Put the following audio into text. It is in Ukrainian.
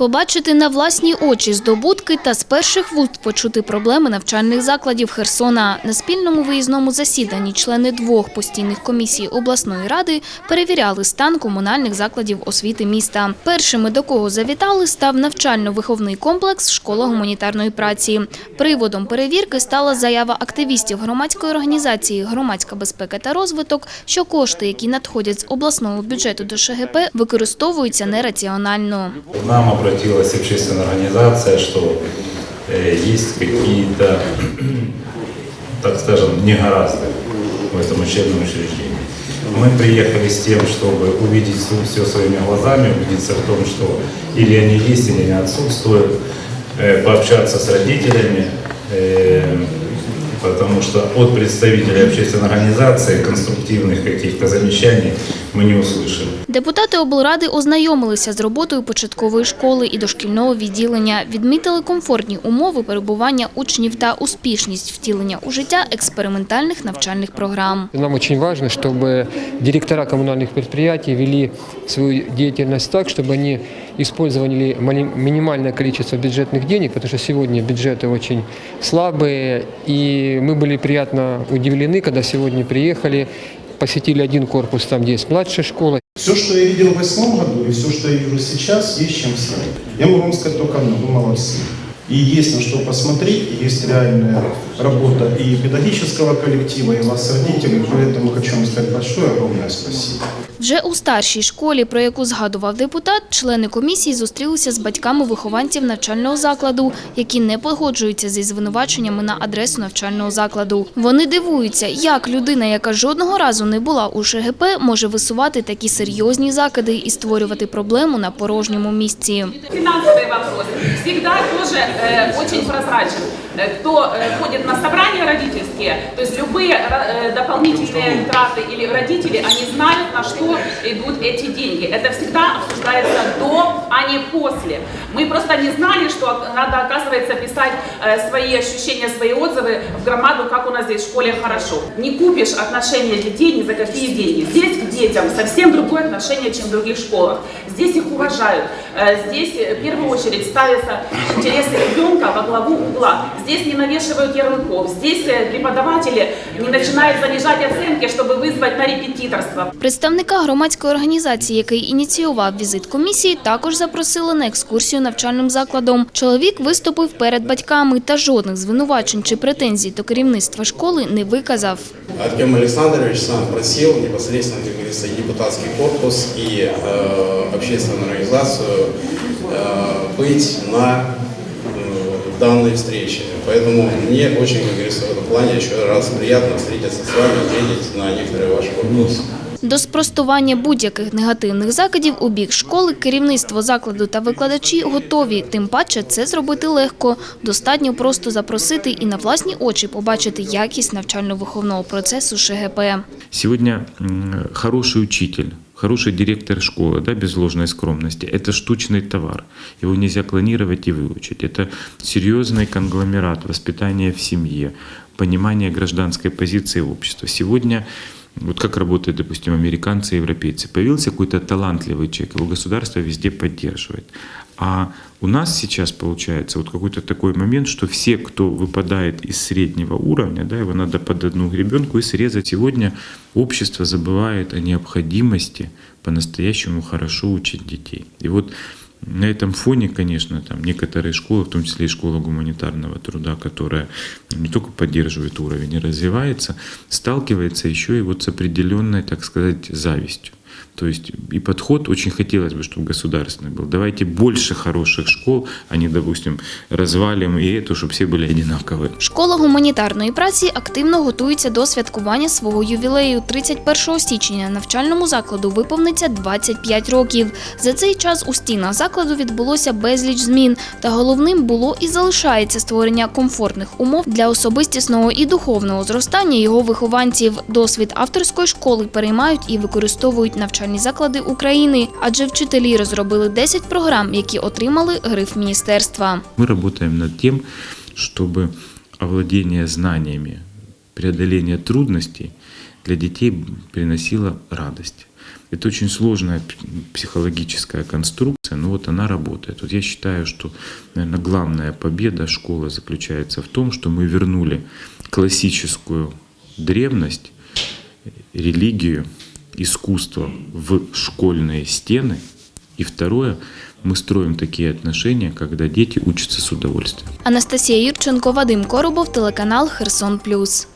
Побачити на власні очі здобутки та з перших вуст почути проблеми навчальних закладів Херсона. На спільному виїзному засіданні члени двох постійних комісій обласної ради перевіряли стан комунальних закладів освіти міста. Першими, до кого завітали, став навчально-виховний комплекс «Школа гуманітарної праці». Приводом перевірки стала заява активістів громадської організації «Громадська безпека та розвиток», що кошти, які надходять з обласного бюджету до ШГП, використовуються нераціонально. Нам обратилась общественная организация, что э, есть какие-то, так скажем, негаразды в этом учебном учреждении. Мы приехали с тем, чтобы увидеть все своими глазами, убедиться в том, что или они есть, или они отсутствуют, э, пообщаться с родителями, э, потому что от представителей общественной организации конструктивных каких-то замечаний мы не услышали. Депутати облради ознайомилися з роботою початкової школи і дошкільного відділення, відмітили комфортні умови перебування учнів та успішність втілення у життя експериментальних навчальних програм. Нам очень важно, чтобы директора коммунальных предприятий вели свою деятельность так, чтобы они использовали мали- минимальное количество бюджетных денег, потому что сегодня бюджеты очень слабые, и мы были приятно удивлены, когда сегодня приехали, посетили один корпус, там где есть младшая школа, Все, что я видел в восьмом году и все, что я вижу сейчас, есть чем сравнить. Я могу вам сказать только одно, вы молодцы. И есть на что посмотреть, и есть реальная работа и педагогического коллектива, и вас, родителей. Поэтому хочу вам сказать большое, огромное спасибо. Вже у старшій школі, про яку згадував депутат, члени комісії зустрілися з батьками вихованців навчального закладу, які не погоджуються зі звинуваченнями на адресу навчального закладу. Вони дивуються, як людина, яка жодного разу не була у ШГП, може висувати такі серйозні закиди і створювати проблему на порожньому місці. Финансовый вопрос всегда тоже э, очень прозрачен. Э, Кто э, ходит на собрания родительские, то есть любые э, дополнительные траты или родители, они знают, на что идут эти деньги. Это всегда обсуждается до, а не после. Мы просто не знали, что надо, оказывается, писать э, свои ощущения, свои отзывы в громаду, как у нас здесь в школе хорошо. Не купишь отношения детей ни за какие деньги. Здесь к детям совсем другое отношение, чем в других школах. Здесь их уважают. Э, Здесь э, в первую очередь ставятся интересы ребенка во главу угла. Здесь не навешивают ярлыков. Здесь э, преподаватели не начинают занижать оценки, чтобы вызвать на репетиторство. Представника громадської організації, який ініціював візит комісії, також запросили на екскурсію навчальним закладом. Чоловік виступив перед батьками та жодних звинувачень чи претензій до керівництва школи не виказав. Артем Александрович сам просил непосредственно, как говорится, и депутатский корпус и э, общественную организацию э, быть на э, данной встрече. Поэтому мне очень, как говорится, в этом плане еще раз приятно встретиться с вами, ответить на некоторые ваши вопросы. До спростування будь-яких негативних закидів у бік школи керівництво закладу та викладачі готові. Тим паче це зробити легко. Достатньо просто запросити і на власні очі побачити якість навчально-виховного процесу ШГП. Сегодня м, хороший учитель, хороший директор школы, да, без ложной скромности, это штучный товар. Его нельзя клонировать и выучить. Это серьезный конгломерат воспитания в семье, понимание гражданской позиции общества. Сегодня вот как работают, допустим, американцы и европейцы. Появился какой-то талантливый человек, его государство везде поддерживает. А у нас сейчас получается вот какой-то такой момент, что все, кто выпадает из среднего уровня, да, его надо под одну гребенку и срезать. Сегодня общество забывает о необходимости по-настоящему хорошо учить детей. И вот на этом фоне, конечно, там некоторые школы, в том числе и школа гуманитарного труда, которая не только поддерживает уровень и развивается, сталкивается еще и вот с определенной, так сказать, завистью. То есть и подход очень хотелось бы, чтобы государственный был. Давайте больше хороших школ, а не, допустим, развалим и эту, чтобы все были одинаковые. Школа гуманітарної праці активно готується до святкування свого ювілею. 31 січня навчальному закладу виповниться 25 років. За цей час у стінах закладу відбулося безліч змін. Та головним було і залишається створення комфортних умов для особистісного і духовного зростання його вихованців. Досвід авторської школи переймають і використовують навчальні заклади України, адже вчителі розробили 10 програм, які отримали гриф міністерства. Мы работаем над тем, чтобы овладение знаниями, преодоление трудностей для детей приносило радость. Это очень сложная п- психологическая конструкция, но вот она работает. Вот я считаю, что, наверное, главная победа школы заключается в том, что мы вернули классическую древность, религию, искусство в школьные стены. И второе, мы строим такие отношения, когда дети учатся с удовольствием. Анастасія Юрченко, Вадим Коробов, телеканал Херсон Плюс.